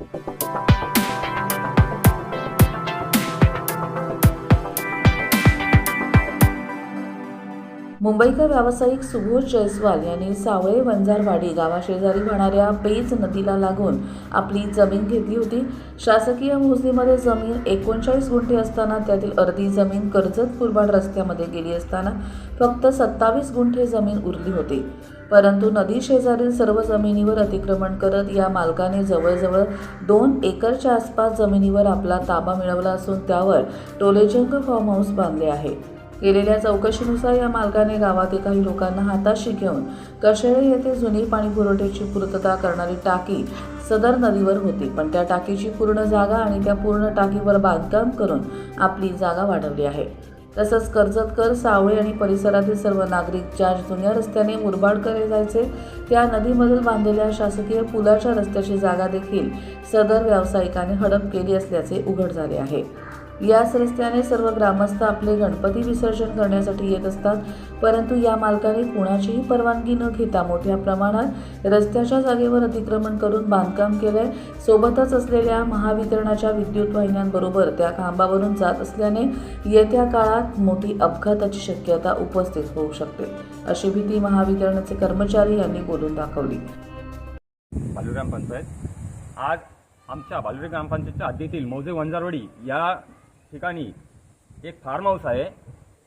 Thank you. मुंबईकर व्यावसायिक सुबोध जयस्वाल यांनी सावळे वंजारवाडी गावाशेजारी वाहणाऱ्या पेज नदीला लागून आपली जमीन घेतली होती. शासकीय मोजणीमध्ये जमीन एकोणचाळीस गुंठे असताना त्यातील अर्धी जमीन कर्जत कुरबाड रस्त्यामध्ये गेली असताना फक्त सत्तावीस गुंठे जमीन उरली होती. परंतु नदी शेजारील सर्व जमिनीवर अतिक्रमण करत या मालकाने जवळजवळ दोन एकरच्या आसपास जमिनीवर आपला ताबा मिळवला असून त्यावर टोलेजंग फार्म हाऊस बांधले आहे. केलेल्या चौकशीनुसार या मालकाने गावातील काही लोकांना हाताशी घेऊन कशेळे येथे जुनी पाणी पुरवठ्याची पूर्तता करणारी टाकी सदर नदीवर होती. पण त्या टाकीची पूर्ण जागा आणि त्या पूर्ण टाकीवर बांधकाम करून आपली जागा वाढवली आहे. तसंच कर्जतकर सावळे आणि परिसरातील सर्व नागरिक ज्या जुन्या रस्त्याने मुरबाडकडे जायचे त्या नदीमधील बांधलेल्या शासकीय पुलाच्या रस्त्याची जागा देखील सदर व्यावसायिकाने हडप केली असल्याचे उघड झाले आहे. याच रस्त्याने सर्व ग्रामस्थ आपले गणपती विसर्जन करण्यासाठी येत असतात. परंतु या मालकाने कुणाचीही परवानगी न घेता मोठ्या प्रमाणात रस्त्याच्या जागेवर अतिक्रमण करून बांधकाम केलंय. सोबतच असलेल्या महावितरणाच्या विद्युत वाहिन्यांबरोबर त्या खांबावरून जात असल्याने येत्या काळात मोठी अपघाताची शक्यता उपस्थित होऊ शकते अशी भीती महावितरणचे कर्मचारी यांनी बोलून दाखवली. आज आमच्या बालुरी ग्रामपंचायतच्या हद्दीतील मौजे वंजारवाडी या ठिकाणी एक फार्म हाऊस आहे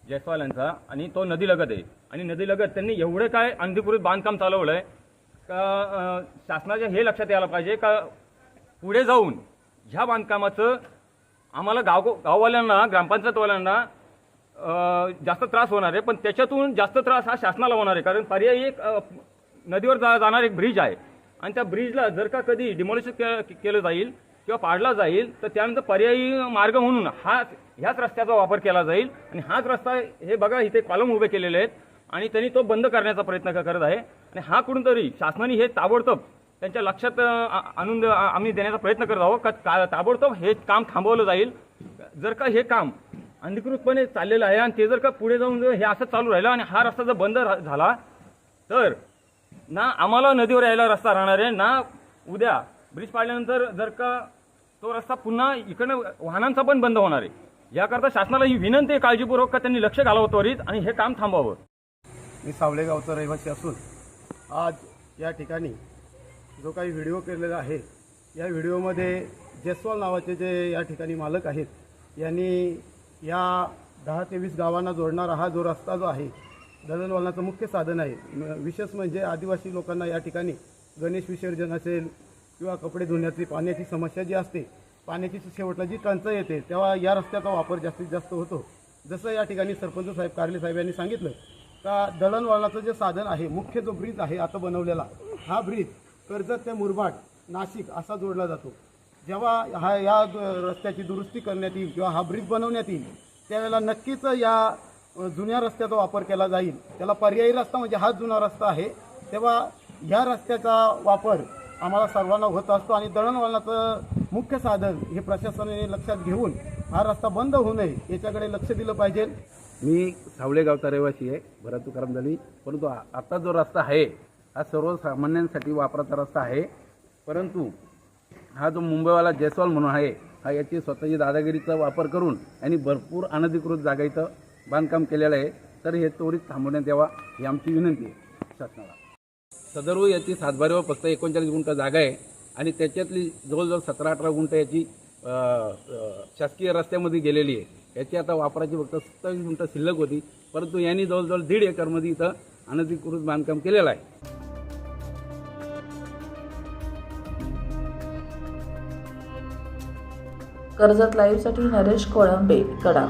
जयस्वालांचा आणि तो नदीलगत आहे. आणि नदीलगत त्यांनी एवढं काय अंधीकृत बांधकाम चालवलं आहे का शासनाच्या हे लक्षात यायला पाहिजे का पुढे जाऊन ह्या बांधकामाचं आम्हाला गाव गाववाल्यांना ग्रामपंचायतवाल्यांना जास्त त्रास होणार आहे. पण त्याच्यातून जास्त त्रास हा शासनाला होणार आहे. कारण पर्यायी एक नदीवर जा जाणार एक ब्रिज आहे. आणि त्या ब्रिजला जर का कधी डिमॉलिश के केलं जाईल किंवा पाडला जाईल तर त्यानंतर पर्यायी मार्ग म्हणून हा ह्याच रस्त्याचा वापर केला जाईल. आणि हाच रस्ता हे बघा इथे कॉलम उभे केलेले आहेत. आणि त्यांनी तो बंद करण्याचा प्रयत्न करत आहे. आणि हा कुठून तरी शासनाने हे ताबडतोब त्यांच्या लक्षात आणून आम्ही देण्याचा प्रयत्न करत आहोत. का का- ताबडतोब हे काम थांबवलं जाईल. जर का हे काम अधिकृतपणे चाललेलं आहे आणि ते जर का पुढे जाऊन हे असं चालू राहिलं आणि हा रस्ता जर बंद झाला तर ना आम्हाला नदीवर यायला रस्ता राहणार आहे. ना उद्या ब्रिज पाडल्यानंतर जर का तो रस्ता पुन्हा इकडनं वाहनांचा पण बंद होणार आहे. याकरता शासनाला ही विनंती आहे काळजीपूर्वक का त्यांनी लक्ष घालावं त्वरित आणि हे काम थांबावं मी सावळेगावचा रहिवासी असून आज या ठिकाणी जो काही व्हिडिओ केलेला आहे या व्हिडिओमध्ये जयस्वाल नावाचे जे या ठिकाणी मालक आहेत यांनी या दहा ते वीस गावांना जोडणारा हा जो रस्ता जो आहे दळणवळणाचं मुख्य साधन आहे. विशेष म्हणजे आदिवासी लोकांना या ठिकाणी गणेश विसर्जन असेल किंवा कपडे धुण्याची पाण्याची समस्या जी असते पाण्याची शेवटला जी टंचाई येते तेव्हा या रस्त्याचा वापर जास्तीत जास्त होतो. जसं या ठिकाणी सरपंच साहेब कारले साहेब यांनी सांगितलं का दळणवळणाचं जे साधन आहे मुख्य जो ब्रिज आहे आता बनवलेला हा ब्रिज कर्जत ते मुरबाड नाशिक असा जोडला जातो. जेव्हा हा या रस्त्याची दुरुस्ती करण्यात येईल किंवा हा ब्रिज बनवण्यात येईल त्यावेळेला नक्कीच या जुन्या रस्त्याचा वापर केला जाईल. त्याला पर्यायी रस्ता म्हणजे हा जुना रस्ता आहे तेव्हा ह्या रस्त्याचा वापर आम्हाला सर्वांना होत असतो आणि दळणवळणाचं मुख्य साधन हे प्रशासनाने लक्षात घेऊन हा रस्ता बंद होऊ नये याच्याकडे लक्ष दिलं पाहिजे. मी सावळे गावचा रहिवासी आहे भरत तुकाराम दळी परंतु आता जो रस्ता आहे हा सर्वसामान्यांसाठी वापराचा रस्ता आहे. परंतु हा जो मुंबईवाला जयस्वाल म्हणून आहे हा याची स्वतःची दादागिरीचा वापर करून आणि भरपूर अनधिकृत जागा इथं बांधकाम केलेलं आहे. तर हे त्वरित थांबवण्यात यावा ही आमची विनंती आहे. शासनाला. सदर्व याची सातबारीवर फक्त एकोणचाळीस गुंठ जागा आहे. आणि त्याच्यातली जवळजवळ सतरा अठरा गुंठ याची शासकीय रस्त्यामध्ये गेलेली आहे. याची आता वापराची फक्त सत्तावीस गुंठ शिल्लक होती. परंतु यांनी जवळजवळ दीड एकरमध्ये इथं अनधिकृत बांधकाम केलेलं आहे. कर्जत लाईव्हसाठी नरेश कोळंबे कडा.